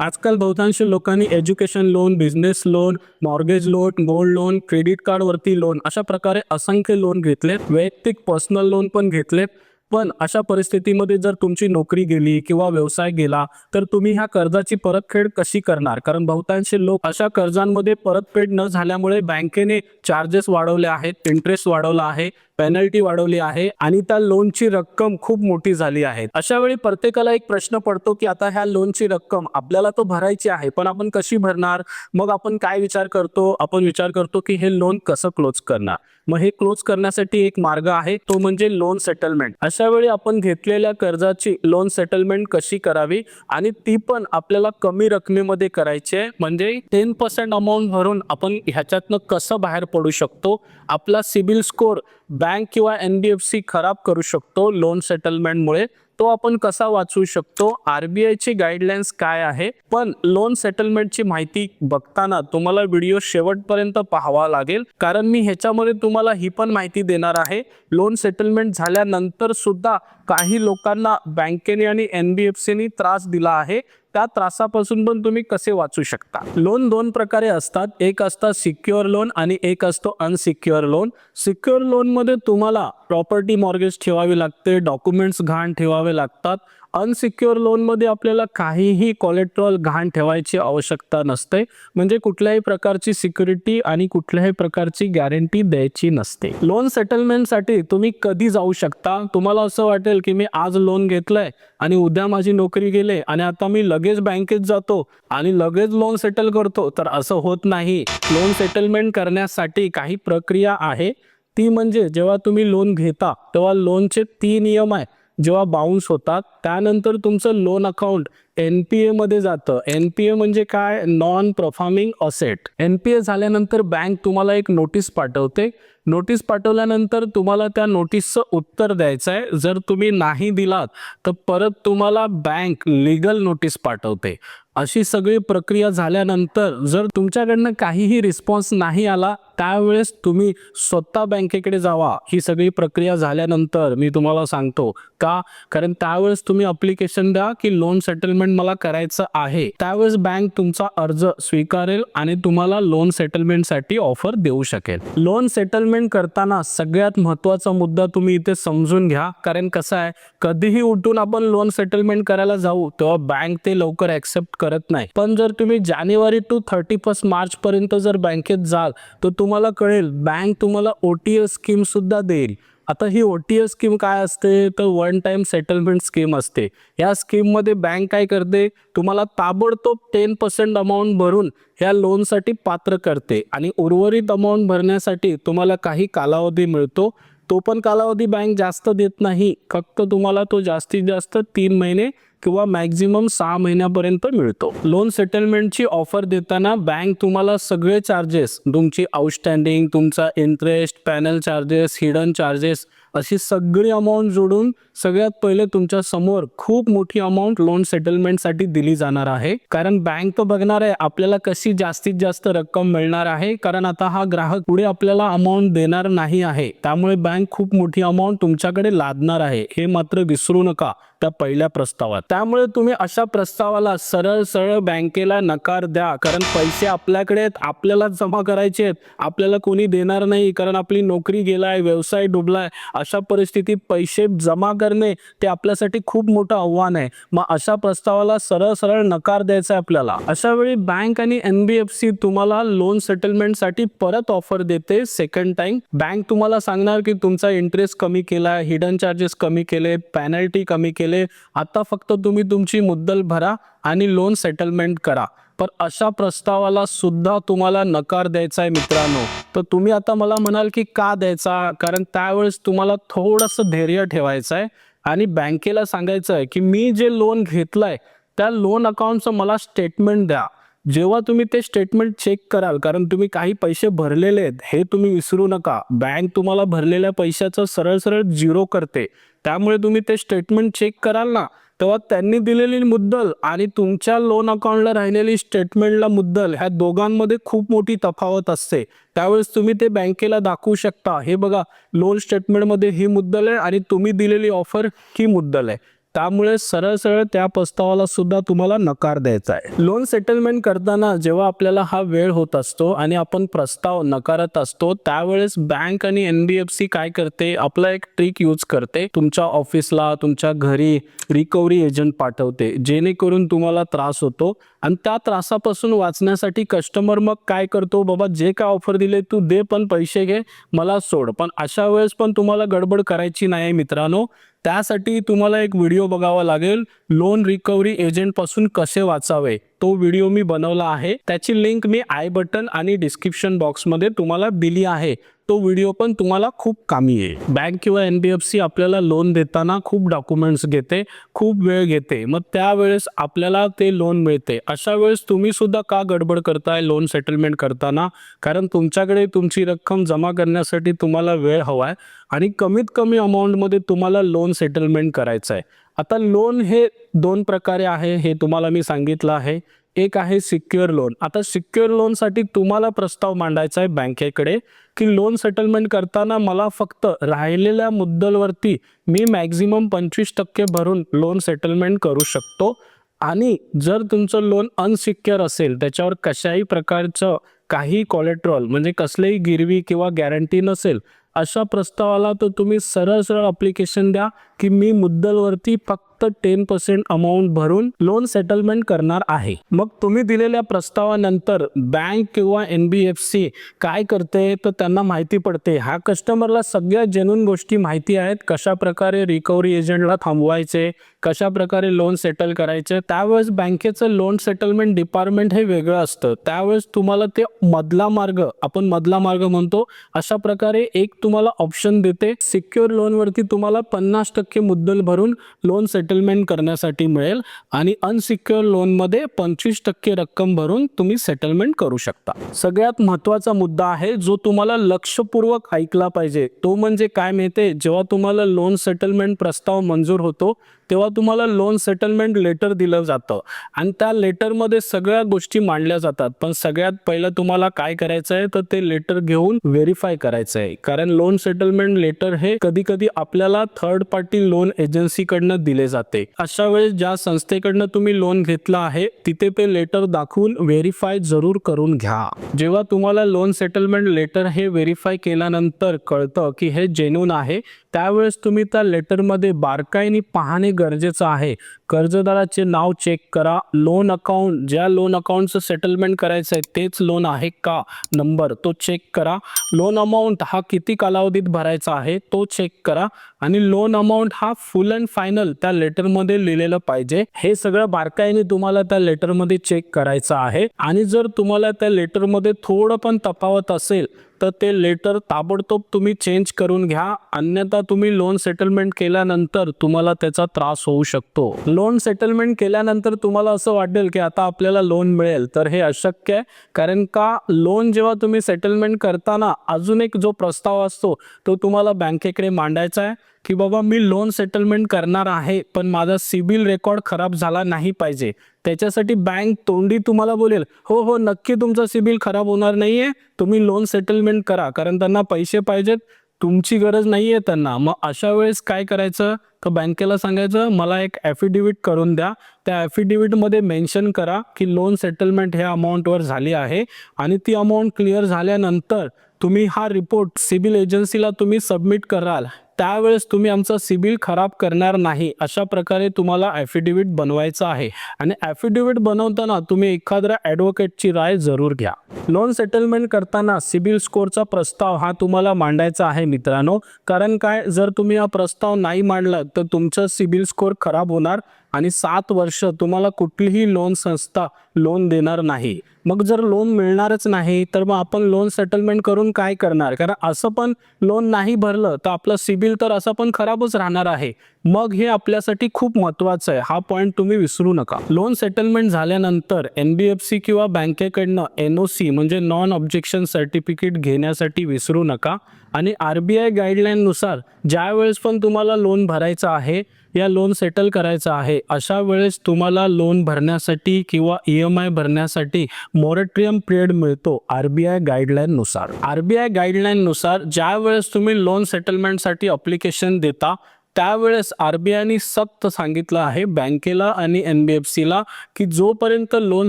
आजकाल बहुतांश लोकांनी education loan business loan mortgage loan gold loan credit कार्डवरती loan अशा प्रकारे असंख्य लोन घेतलेत. वैयक्तिक पर्सनल लोन पण घेतलेत. पण अशा परिस्थितीमध्ये जर तुमची नोकरी गेली किंवा व्यवसाय गेला तर तुम्ही ह्या कर्जाची परतफेड कशी करणार? कारण बहुतांश लोक अशा कर्जांमध्ये परतफेड न झाल्यामुळे बँकेने चार्जेस वाढवले आहेत इंटरेस्ट वाढवला आहे पेनल्टी वाढवली आहे आणि त्या लोनची रक्कम खूप मोठी झाली आहे. अशा वेळी प्रत्येकाला एक प्रश्न पडतो की आता ह्या लोनची रक्कम आपल्याला तो भरायची आहे पण आपण कशी भरणार? मग आपण काय विचार करतो? आपण विचार करतो की हे लोन कसं क्लोज करणार? मग हे क्लोज करण्यासाठी एक मार्ग आहे तो म्हणजे लोन सेटलमेंट अशा वेळी आपण घेतलेल्या कर्जाची लोन सेटलमेंट कशी करावी आणि ती पण आपल्याला कमी रकमेमध्ये करायची आहे. म्हणजे टेन पर्सेंट अमाऊंट भरून आपण ह्याच्यातनं कसं बाहेर पडू शकतो? आपला सिबिल स्कोर बँक किंवा एन बी एफ सी खराब करू शकतो लोन सेटलमेंटमुळे तो आपण कसा वाचू शकतो? आरबीआयची गाईडलाईन्स काय आहे? पण लोन सेटलमेंटची माहिती बघताना तुम्हाला व्हिडिओ शेवटपर्यंत पाहावा लागेल. कारण मी ह्याच्यामध्ये तुम्हाला ही पण माहिती देणार आहे. लोन सेटलमेंट झाल्यानंतर सुद्धा काही लोकांना बँकेने आणि एन बी एफ सीनी त्रास दिला आहे. त्या त्रासापासून पण तुम्ही कसे वाचू शकता? लोन दोन प्रकारे असतात. एक असतं सिक्युअर लोन आणि एक असतो अनसिक्युअर लोन. सिक्युअर लोनमध्ये तुम्हाला प्रॉपर्टी मॉर्गेज ठेवावी लागते डॉक्युमेंट्स घाण ठेवावे लागतात. अनसिक्युअर लोनमध्ये आपल्याला काहीही कॉलेट्रॉल घाण ठेवायची आवश्यकता नसते. म्हणजे कुठल्याही प्रकारची सिक्युरिटी आणि कुठल्याही प्रकारची गॅरंटी द्यायची नसते. लोन सेटलमेंटसाठी तुम्ही कधी जाऊ शकता? तुम्हाला असं वाटेल की मी आज लोन घेतलंय आणि उद्या माझी नोकरी गेले आणि आता मी लगेच बँकेत जातो आणि लगेच लोन सेटल करतो. तर असं होत नाही. लोन सेटलमेंट करण्यासाठी काही प्रक्रिया आहे. ती म्हणजे जेव्हा तुम्ही लोन घेता तेव्हा लोनचे तीन नियम आहे. जेव्हा बाउन्स होतात त्यानंतर तुमचं लोन अकाउंट एन पी एमध्ये जातं. एन पी ए म्हणजे काय? Non performing asset N P A झाल्यानंतर बँक तुम्हाला एक नोटीस पाठवते. नोटीस पाठवल्यानंतर तुम्हाला त्या नोटीसचं उत्तर द्यायचं आहे जर तुम्ही नाही दिलात तर परत तुम्हाला बँक लिगल नोटीस पाठवते. अशी सगळी प्रक्रिया झाल्यानंतर जर तुमच्याकडनं काहीही रिस्पॉन्स नाही आला त्यावेळेस तुम्ही स्वतः बँकेकडे जावा. ही सगळी प्रक्रिया झाल्यानंतर मी तुम्हाला सांगतो. का? कारण त्यावेळेस तुम्ही अप्लिकेशन द्या की लोन सेटलमेंट मला करायचं आहे. त्यावेळेस बँक तुमचा अर्ज स्वीकारेल आणि तुम्हाला लोन सेटलमेंटसाठी ऑफर देऊ शकेल. लोन सेटलमेंट करताना सगळ्यात महत्त्वाचा मुद्दा तुम्ही इथे समजून घ्या. कारण कसं आहे? कधीही उठून आपण लोन सेटलमेंट करायला जाऊ तेव्हा बँक ते लवकर ऍक्सेप्ट करत नाही. पण जर तुम्ही जानेवारी टू थर्टी फर्स्ट मार्च पर्यंत जर बँकेत जाल तर तुम्हाला कळेल बँक तुम्हाला ओ टी एस स्कीमसुद्धा देईल. आता ही ओ टी एस स्कीम काय असते? तर वन टाइम सेटलमेंट स्कीम असते. या स्कीममध्ये बँक काय करते? तुम्हाला ताबडतोब टेन पर्सेंट अमाऊंट भरून या लोनसाठी पात्र करते. आणि उर्वरित अमाऊंट भरण्यासाठी तुम्हाला काही कालावधी मिळतो. तो पण कालावधी बँक जास्त देत नाही. फक्त तुम्हाला तो जास्तीत जास्त तीन महिने किंवा मॅक्झिमम सहा महिन्यापर्यंत मिळतो. लोन सेटलमेंटची ऑफर देताना बँक तुम्हाला सगळे चार्जेस तुमची आउटस्टँडिंग तुमचा interest penal charges hidden charges अशी सगळी अमाऊंट जोडून सगळ्यात पहिले तुमच्यासमोर खूप मोठी अमाऊंट लोन सेटलमेंटसाठी दिली जाणार आहे. कारण बँक तर बघणार आहे आपल्याला कशी जास्तीत जास्त रक्कम मिळणार आहे कारण आता हा ग्राहक पुढे आपल्याला अमाऊंट देणार नाही आहे. त्यामुळे बँक खूप मोठी अमाऊंट तुमच्याकडे लादणार आहे. हे मात्र विसरू नका. त्या पहिल्या प्रस्तावात. त्यामुळे तुम्ही अशा प्रस्तावाला सरळ सरळ बँकेला नकार द्या. कारण पैसे आपल्याकडे आहेत आपल्याला जमा करायचे आहेत. आपल्याला कोणी देणार नाही कारण आपली नोकरी गेलाय व्यवसाय डुबलाय. अशा परिस्थितीत पैसे जमा करणे ते आपल्यासाठी खूप मोठं आव्हान आहे. मग अशा प्रस्तावाला सरळ सरळ नकार द्यायचा आहे आपल्याला. अशा वेळी बँक आणि एन बी एफ सी तुम्हाला लोन सेटलमेंटसाठी परत ऑफर देते सेकंड टाइम बँक तुम्हाला सांगणार की तुमचा इंटरेस्ट कमी केला हिडन चार्जेस कमी केले पॅनल्टी कमी केले आता फक्त तुम्ही तुमची मुद्दल भरा आणि लोन सेटलमेंट करा. पण अशा प्रस्तावाला सुद्धा तुम्हाला नकार द्यायचा आहे मित्रांनो. तर तुम्ही आता मला म्हणाल की का द्यायचा? कारण त्यावेळेस तुम्हाला थोडंसं धैर्य ठेवायचं आहे आणि बँकेला सांगायचं आहे की मी जे लोन घेतलंय त्या लोन अकाउंटचं मला स्टेटमेंट द्या. जेव्हा तुम्ही ते स्टेटमेंट चेक कराल कारण तुम्ही काही पैसे भरलेले आहेत हे तुम्ही विसरू नका. बँक तुम्हाला भरलेल्या पैशाचं सरळ सरळ झिरो करते. त्यामुळे तुम्ही ते स्टेटमेंट चेक कराल ना तेव्हा त्यांनी दिलेली मुद्दल आणि तुमच्या लोन अकाउंटला राहिलेली स्टेटमेंटला मुद्दल ह्या दोघांमध्ये खूप मोठी तफावत असते. त्यावेळेस तुम्ही ते बँकेला दाखवू शकता. हे बघा लोन स्टेटमेंटमध्ये ही मुद्दल आहे आणि तुम्ही दिलेली ऑफर ही मुद्दल आहे. त्यामुळे सरळ सरळ त्या प्रस्तावाला सुद्धा तुम्हाला नकार द्यायचा आहे. लोन सेटलमेंट करताना जेव्हा आपल्याला हा वेळ होत असतो आणि आपण प्रस्ताव नकारत असतो त्यावेळेस बँक आणि एनबीएफसी काय करते? आपला एक ट्रिक यूज करते. तुमच्या ऑफिसला तुमच्या घरी रिकव्हरी एजंट पाठवते. जेणेकरून तुम्हाला त्रास होतो. आणि त्या त्रासापासून वाचण्यासाठी कस्टमर मग काय करतो? बाबा जे काय ऑफर दिले तू दे पण पैसे घे मला सोड. पण अशा वेळेस पण तुम्हाला गडबड करायची नाही मित्रांनो. त्यासाठी तुम्हाला एक व्हिडिओ बघावा लागेल. लोन रिकव्हरी एजंटपासून कसे वाचावे? तो व्हिडिओ मी बनवला आहे. त्याची लिंक मी आय बटन आणि डिस्क्रिप्शन बॉक्समध्ये तुम्हाला दिली आहे. तो व्हिडिओ पण तुम्हाला खूप कामी येईल. बँक किंवा एन बी एफ सी आपल्याला लोन देताना खूप डॉक्युमेंट्स घेते खूप वेळ घेते. मग त्यावेळेस आपल्याला ते लोन मिळते. अशा वेळेस तुम्ही सुद्धा का गडबड करताय लोन सेटलमेंट करताना? कारण तुमच्याकडे तुमची रक्कम जमा करण्यासाठी तुम्हाला वेळ हवा आहे आणि कमीत कमी अमाऊंटमध्ये तुम्हाला लोन सेटलमेंट करायचं आहे आता लोन हे दोन प्रकारे आहे हे तुम्हाला मी सांगितलं आहे. एक आहे सिक्युअर लोन आता सिक्युअर लोनसाठी तुम्हाला प्रस्ताव मांडायचा आहे बँकेकडे की लोन सेटलमेंट करताना मला फक्त राहिलेल्या मुद्दलवरती मी मॅक्झिमम पंचवीस टक्के भरून लोन सेटलमेंट करू शकतो. आणि जर तुमचं लोन अनसिक्युअर असेल त्याच्यावर कशाही प्रकारचं काही कॉलेट्रॉल म्हणजे कसलेही गिरवी किंवा गॅरंटी नसेल अशा प्रस्तावाला तर तुम्ही सरळ सरळ अप्लिकेशन द्या. की मी मुद्दलवरती फक्त टेन पर्सेंट अमाऊंट भरून लोन सेटलमेंट करणार आहे. मग तुम्ही दिलेल्या प्रस्तावानंतर बँक किंवा एन बी एफ सी काय करते तर त्यांना माहिती पडते. ह्या कस्टमरला सगळ्या जेन्युन गोष्टी माहिती आहेत. कशा प्रकारे रिकव्हरी एजंटला थांबवायचे कशा प्रकारे लोन सेटल करायचे. त्यावेळेस बँकेचं लोन सेटलमेंट डिपार्टमेंट हे वेगळं असतं. त्यावेळेस तुम्हाला ते मधला मार्ग आपण मधला मार्ग म्हणतो अशा प्रकारे एक तुम्हाला ऑप्शन देते. सिक्युअर लोनवरती तुम्हाला पन्नास टक्के मुद्दल भरून लोन सेटलमेंट करण्यासाठी मिळेल आणि अनसिक्युअर लोनमध्ये पंचवीस टक्के रक्कम भरून तुम्ही सेटलमेंट करू शकता. सगळ्यात महत्त्वाचा मुद्दा आहे जो तुम्हाला लक्षपूर्वक ऐकला पाहिजे. तो म्हणजे काय माहिती जेव्हा तुम्हाला लोन सेटलमेंट प्रस्ताव मंजूर होतो तेव्हा तुम्हाला लोन सेटलमेंट लेटर दिलं जातं. आणि त्या लेटरमध्ये सगळ्या गोष्टी मांडल्या जातात. पण सगळ्यात पहिलं तुम्हाला काय करायचं आहे तर ते लेटर घेऊन व्हेरीफाय करायचं आहे कारण लोन सेटलमेंट लेटर हे कधी कधी आपल्याला थर्ड पार्टी लोन एजन्सीकडनं दिले जाते. अशा वेळेस ज्या संस्थेकडनं तुम्ही लोन घेतलं आहे तिथे ते लेटर दाखवून व्हेरीफाय जरूर करून घ्या. जेव्हा तुम्हाला लोन सेटलमेंट लेटर हे व्हेरीफाय केल्यानंतर कळतं की हे जेन्यून आहे त्यावेळेस तुम्ही त्या लेटरमध्ये बारकाईने पाहणे गरजेचं आहे. कर्जदाराचे नाव चेक करा. लोन अकाउंट ज्या लोन अकाउंटचं सेटलमेंट करायचं आहे तेच लोन आहे का? नंबर तो चेक करा. लोन अमाऊंट हा किती कालावधीत भरायचा आहे तो चेक करा. आणि लोन अमाऊंट हा फुल अँड फायनल त्या लेटरमध्ये लिहिलेलं पाहिजे. हे सगळं बारकाईने तुम्हाला त्या लेटरमध्ये चेक करायचं आहे. आणि जर तुम्हाला त्या लेटरमध्ये थोडं पण तफावत असेल तर ते लेटर ताबडतोब तुम्ही चेंज करून घ्या. अन्यथा तुम्ही लोन सेटलमेंट केल्यानंतर तुम्हाला त्याचा त्रास होऊ शकतो. लोन सेटलमेंट केल्यानंतर तुम्हाला असं वाटेल की आता आपल्याला लोन मिळेल. तर हे अशक्य आहे. कारण का? लोन जेव्हा तुम्ही सेटलमेंट करताना अजून एक जो प्रस्ताव असतो तो तुम्हाला बँकेकडे मांडायचा आहे की बाबा मी लोन सेटलमेंट करणार आहे पण माझा सिबिल रेकॉर्ड खराब झाला नाही पाहिजे. त्याच्यासाठी बँक तोंडी तुम्हाला बोलेल हो हो नक्की तुमचा सिबिल खराब होणार नाही आहे तुम्ही लोन सेटलमेंट करा कारण त्यांना पैसे पाहिजेत तुमची गरज नाही आहे त्यांना. मग अशा वेळेस काय करायचं? तर बँकेला सांगायचं मला एक ॲफिडेविट करून द्या. त्या ॲफिडेविटमध्ये मेन्शन करा की लोन सेटलमेंट ह्या अमाऊंटवर झाली आहे आणि ती अमाऊंट क्लिअर झाल्यानंतर तुम्ही हा रिपोर्ट सिबिल एजन्सीला तुम्ही सबमिट कराल. त्यावेळेस तुम्ही आमचा सिबिल खराब करणार नाही अशा प्रकारे तुम्हाला ॲफिडेविट बनवायचं आहे. आणि ॲफिडेविट बनवताना तुम्ही एखाद्या ॲडव्होकेटची राय जरूर घ्या. लोन सेटलमेंट करताना सिबिल स्कोअरचा प्रस्ताव हा तुम्हाला मांडायचा आहे मित्रांनो. कारण काय जर तुम्ही हा प्रस्ताव नाही मांडला तर तुमचा सिबिल स्कोअर खराब होणार आणि सात वर्ष तुम्हाला कुठलीही लोन संस्था लोन देणार नाही. मग जर लोन मिळणारच नाही तर मग आपण लोन सेटलमेंट करून काय करणार? कारण असं पण लोन नाही भरलं तर आपलं सिबिल तर असं पण खराबच राहणार आहे. मग हे आपल्यासाठी खूप महत्त्वाचं आहे. हा पॉईंट तुम्ही विसरू नका. लोन सेटलमेंट झाल्यानंतर एन बी एफ सी किंवा बँकेकडनं एन ओ सी म्हणजे नॉन ऑब्जेक्शन सर्टिफिकेट घेण्यासाठी विसरू नका. आणि आर बी आय गाईडलाईननुसार ज्या वेळेस पण तुम्हाला लोन भरायचं आहे या लोन सेटल करायचं आहे. अशा वेळेस तुम्हाला लोन भरण्यासाठी किंवा ई एम आय भरण्यासाठी मोरेट्रियम पिरियड मिळतो आर बी आय गाईडलाईननुसार आर बी आय गाईडलाईननुसार ज्या वेळेस तुम्ही लोन सेटलमेंटसाठी अप्लिकेशन देता त्यावेळेस आर बी आयने सक्त सांगितलं आहे बँकेला आणि एन बी एफ सीला की जोपर्यंत लोन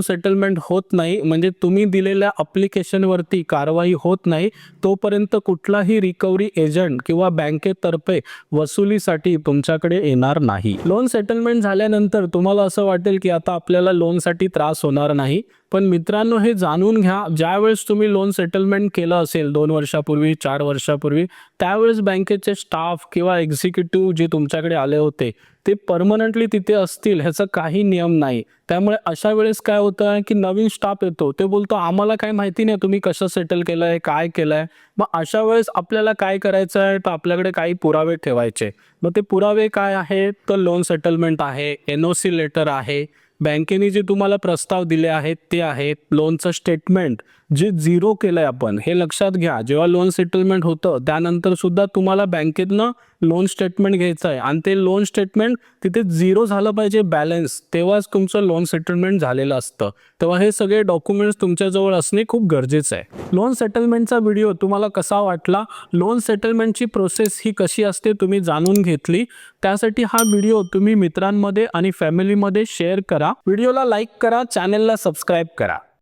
सेटलमेंट होत नाही म्हणजे तुम्ही दिलेल्या अप्लिकेशनवरती कारवाई होत नाही तोपर्यंत कुठलाही रिकव्हरी एजंट किंवा बँकेतर्फे वसुलीसाठी तुमच्याकडे येणार नाही. लोन सेटलमेंट झाल्यानंतर तुम्हाला असं वाटेल की आता आपल्याला लोनसाठी त्रास होणार नाही. पण मित्रांनो हे जाणून घ्या ज्यावेळेस तुम्ही लोन सेटलमेंट केलं असेल दोन वर्षापूर्वी चार वर्षापूर्वी त्यावेळेस बँकेचे स्टाफ किंवा एक्झिक्युटिव्ह जे तुमच्याकडे आले होते ते परमनंटली तिथे असतील ह्याचा काही नियम नाही. त्यामुळे अशा वेळेस काय होतं की नवीन स्टाफ येतो ते बोलतो आम्हाला काय माहिती नाही तुम्ही कसं सेटल केलं आहे काय केलं आहे मग अशा वेळेस आपल्याला काय करायचं आहे तर आपल्याकडे काही पुरावे ठेवायचे. मग ते पुरावे काय आहेत? तर लोन सेटलमेंट आहे एन ओ सी लेटर आहे बँकेने जे तुम्हाला प्रस्ताव दिले आहेत ते आहेत लोनचं स्टेटमेंट. जे झिरो केलं आहे आपण हे लक्षात घ्या. जेव्हा लोन सेटलमेंट होतं त्यानंतर सुद्धा तुम्हाला बँकेतनं लोन स्टेटमेंट घ्यायचं आहे आणि ते लोन स्टेटमेंट तिथे झिरो झालं पाहिजे बॅलन्स तेव्हाच तुमचं लोन सेटलमेंट झालेलं असतं. तेव्हा हे सगळे डॉक्युमेंट्स तुमच्याजवळ असणे खूप गरजेचं आहे. लोन सेटलमेंटचा व्हिडिओ तुम्हाला कसा वाटला? लोन सेटलमेंटची प्रोसेस ही कशी असते तुम्ही जाणून घेतली. त्यासाठी हा व्हिडिओ तुम्ही मित्रांमध्ये आणि फॅमिलीमध्ये शेअर करा. व्हिडिओला लाईक करा चॅनेलला सबस्क्राईब करा.